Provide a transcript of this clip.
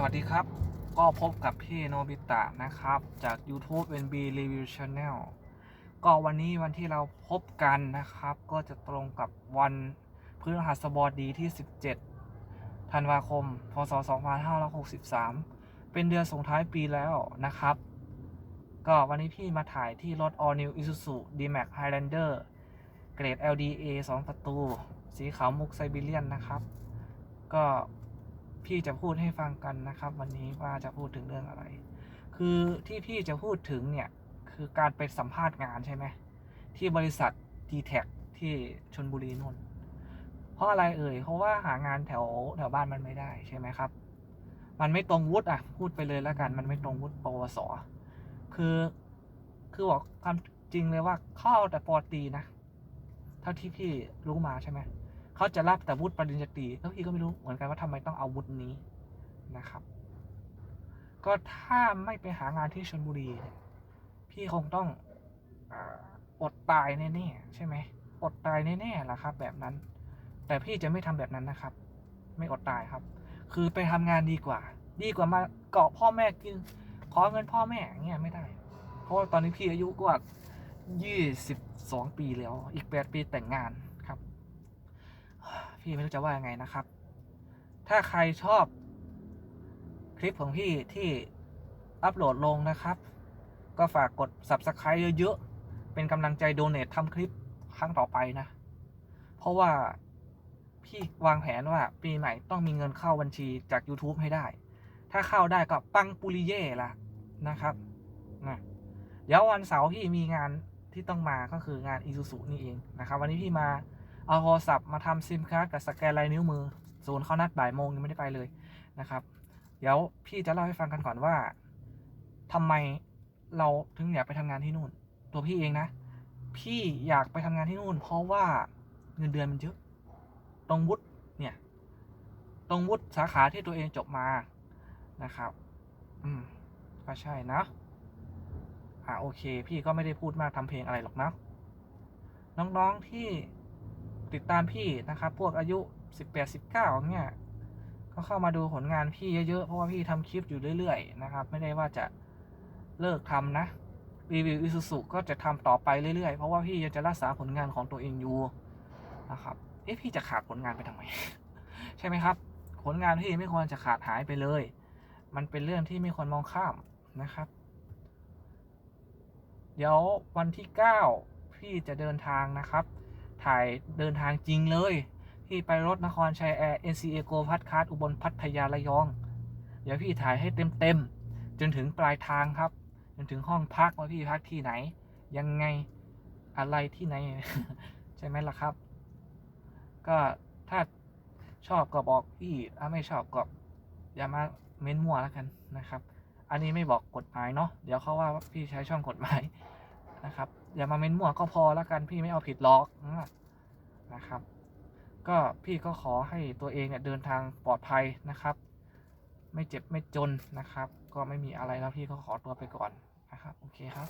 สวัสดีครับ ก็พบกับพี่โนบิตะนะครับ จาก YouTube NB Review Channel ก็วันนี้วันที่เราพบกันนะครับ ก็จะตรงกับวันพฤหัสบดีที่ 17 ธันวาคม พศ 2563 เป็นเดือนส่งท้ายปีแล้วนะครับ ก็วันนี้พี่มาถ่ายที่รถ All New Isuzu D-Max Highlander เกรด LDA 2 ประตู สีขาวมุกไซบีเรียนนะครับ ก็ พี่จะพูดให้ฟังกันนะครับ วันนี้ว่าจะพูดถึงเรื่องอะไร คือที่พี่จะพูดถึงเนี่ยคือการไปสัมภาษณ์งานใช่ไหมที่บริษัท d t แทที่ชนบุรีนนท์เพราะอะไรเอ่ยเพราะว่าหางานแถวแถวบ้านมันไม่ได้ใช่ไหมครับ มันไม่ตรงวุฒิอะพูดไปเลยแล้วกัน มันไม่ตรงวุฒิปวสคือคือบอกความจริงเลยว่าเข้าแต่ปอตีนะ เท่าที่พี่รู้มาใช่ไหม เขาจะรับแต่วุฒิปริญญาตรีแล้วพี่ก็ไม่รู้เหมือนกันว่าทำไมต้องเอาวุฒินี้นะครับ ก็ถ้าไม่ไปหางานที่ชลบุรี พี่คงต้องอดตายแน่ๆใช่ไหมอดตายแน่ๆล่ะครับ แบบนั้น แต่พี่จะไม่ทำแบบนั้นนะครับ ไม่อดตายครับ คือไปทำงานดีกว่า ดีกว่ามาเกาะพ่อแม่กินขอเงินพ่อแม่อย่างเงี้ยไม่ได้ เพราะว่าตอนนี้พี่อายุกว่ายี่สิบสองปีแล้ว อีกแปดปีแต่งงาน พี่ไม่รู้จะว่ายังไงนะครับ ถ้าใครชอบคลิปของพี่ที่อัปโหลดลงนะครับ ก็ฝากกด subscribe เยอะๆ เป็นกำลังใจโดเนททำคลิปครั้งต่อไปนะ เพราะว่าพี่วางแผนว่าปีใหม่ต้องมีเงินเข้าบัญชีจาก YouTube ให้ได้ ถ้าเข้าได้ก็ปังปุริเย่ละนะครับนะเดี๋ยววันเสาร์พี่มีงานที่ต้องมาก็คืองานอีซูซูนี่เองนะครับ วันนี้พี่มา เอาโทรศัพท์มาทำซิมการ์ดกับสแกนลายนิ้วมือศูนย์เขานัดบ่ายโมงยังไม่ได้ไปเลยนะครับ เดี๋ยวพี่จะเล่าให้ฟังกันก่อนว่าทำไมเราถึงอยากไปทำงานที่นู่น ตัวพี่เองนะ พี่อยากไปทำงานที่นู่น เพราะว่าเงินเดือนมันเยอะตรงวุฒิเนี่ย ตรงวุฒิสาขาที่ตัวเองจบมานะครับ อืมก็ใช่นะอ่าโอเค พี่ก็ไม่ได้พูดมากทำเพลงอะไรหรอกนะ น้องๆที่ ติดตามพี่นะครับ พวกอายุ 18 19เนี่ยก็เข้ามาดูผลงานพี่เยอะๆ เพราะว่าพี่ทำคลิปอยู่เรื่อยๆ นะครับ ไม่ได้ว่าจะเลิกทำนะ รีวิวอิซูซุก็จะทำต่อไปเรื่อยๆ เพราะว่าพี่ยังจะรักษาผลงานของตัวเองอยู่นะครับ เอ๊ะพี่จะขาดผลงานไปทำไม ใช่ไหมครับ ผลงานพี่ไม่ควรจะขาดหายไปเลย มันเป็นเรื่องที่ไม่ควรมองข้ามนะครับ เดี๋ยววันที่ 9 พี่จะเดินทางนะครับ ถ่ายเดินทางจริงเลย พี่ไปรถนครชัยแอร์ NCA Go พัดคาร์อุบลพัทยาระยอง เดี๋ยวพี่ถ่ายให้เต็มๆ จนถึงปลายทางครับ จนถึงห้องพักว่าพี่พักที่ไหน ยังไงอะไรที่ไหน ใช่ไหมล่ะครับ ก็ถ้าชอบก็บอกพี่ถ้าไม่ชอบก็อย่ามาเม้นมั่วแล้วกันนะครับ อันนี้ไม่บอกกฎหมายเนาะเดี๋ยวเขาว่าพี่ใช้ช่องกฎหมาย นะครับ อย่ามาเม้นมั่วก็พอแล้วกันพี่ไม่เอาผิดหรอกนะครับ ก็พี่ก็ขอให้ตัวเองเนี่ยเดินทางปลอดภัยนะครับ ไม่เจ็บไม่จนนะครับ ก็ไม่มีอะไรแล้วพี่ก็ขอตัวไปก่อนนะครับ โอเคครับ